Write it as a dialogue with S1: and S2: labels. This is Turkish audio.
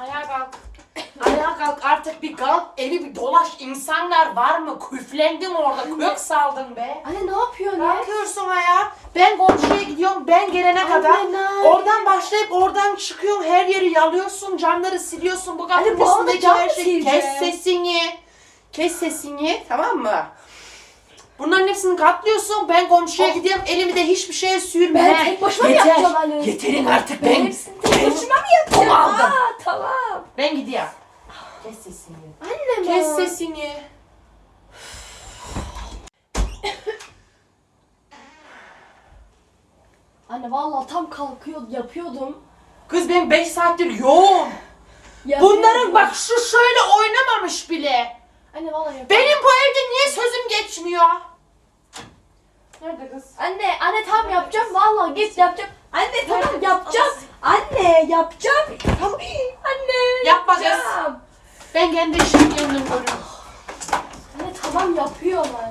S1: Ayağa kalk. Ayağa kalk artık bir kalk evi bir dolaş insanlar var mı? Küflendin orada kök saldın be.
S2: Anne ne yapıyorsun
S1: Ne
S2: ya?
S1: yapıyorsun ayağa? Ben komşuya gidiyorum ben gelene
S2: Anne,
S1: kadar.
S2: ne
S1: Oradan başlayıp oradan çıkıyorsun her yeri yalıyorsun camları siliyorsun bu kapının
S2: Anne, bu arada
S1: üstündeki
S2: cam
S1: her
S2: mı
S1: şey.
S2: sileceğim?
S1: Kes sesini. Kes sesini tamam mı? Bunların hepsini katlıyorsun. Ben komşuya
S2: Oh.
S1: gidiyorum. Elimi de hiçbir şeye sürme.
S2: Ben tek başıma mı yapacağım anne?
S1: Yeterin artık
S2: Ben hepsini tek başıma mı yapacağım? Aa.
S1: Ben gidiyorum. Kes sesini.
S2: Anne mi?
S1: Kes sesini.
S2: Anne vallahi tam kalkıyor yapıyordum.
S1: Kız ben 5 saattir yoğun. Bunların bak şu şöyle oynamamış bile.
S2: Anne vallahi yapıyordum.
S1: Benim bu evde niye sözüm geçmiyor? Nerede kız?
S2: Anne anne tam yapacağım vallahi git yapacağım. Anne tamam yapacağım. Anne yapacağım. Tamam. Anne
S1: Yapma kız.
S2: yapacağım.
S1: Ben kendi işimi kendim görüyorum.
S2: Anne tamam yapıyorlar.